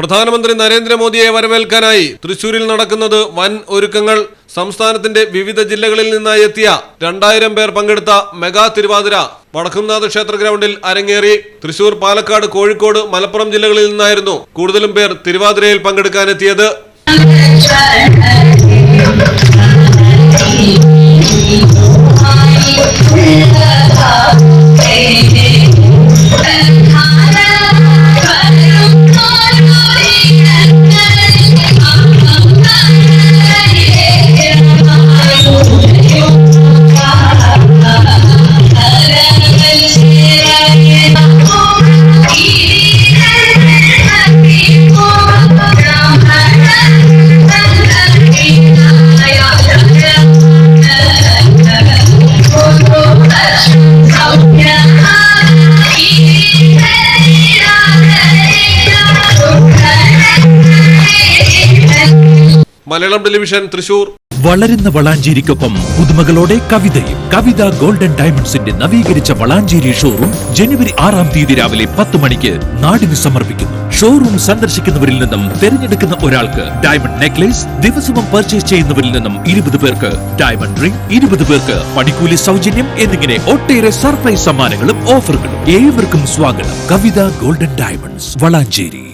പ്രധാനമന്ത്രി നരേന്ദ്രമോദിയെ വരവേൽക്കാനായി തൃശൂരിൽ നടക്കുന്നത് വൻ ഒരുക്കങ്ങൾ. സംസ്ഥാനത്തിന്റെ വിവിധ ജില്ലകളിൽ നിന്നായി എത്തിയ രണ്ടായിരം പേർ പങ്കെടുത്ത മെഗാ തിരുവാതിര വടക്കുംനാഥ ക്ഷേത്ര ഗ്രൗണ്ടിൽ അരങ്ങേറി. തൃശൂർ പാലക്കാട് കോഴിക്കോട് മലപ്പുറം ജില്ലകളിൽ നിന്നായിരുന്നു കൂടുതലും പേർ തിരുവാതിരയിൽ പങ്കെടുക്കാനെത്തിയത്. മലയാളം ടെലിവിഷൻ തൃശൂർ. വളരുന്ന വളാഞ്ചേരിക്കൊപ്പം പുതുമകളോടെ കവിതയും കവിത ഗോൾഡൻ ഡയമണ്ട്സിന്റെ നവീകരിച്ച വളാഞ്ചേരി ഷോറൂം ജനുവരി ആറാം തീയതി രാവിലെ പത്ത് മണിക്ക് നാടിന് സമർപ്പിക്കുന്നു. ഷോറൂം സന്ദർശിക്കുന്നവരിൽ നിന്നും തിരഞ്ഞെടുക്കുന്ന ഒരാൾക്ക് ഡയമണ്ട് നെക്ലേസ് ദിവസവും പർച്ചേസ് ചെയ്യുന്നവരിൽ നിന്നും ഇരുപത് പേർക്ക് ഡയമണ്ട് റിംഗ് ഇരുപത് പേർക്ക് പണിക്കൂലി സൗജന്യം എന്നിങ്ങനെ ഒട്ടേറെ സർപ്രൈസ് സമ്മാനങ്ങളും ഓഫറുകളും. ഏവർക്കും സ്വാഗതം. Kavitha golden diamonds Valanchery.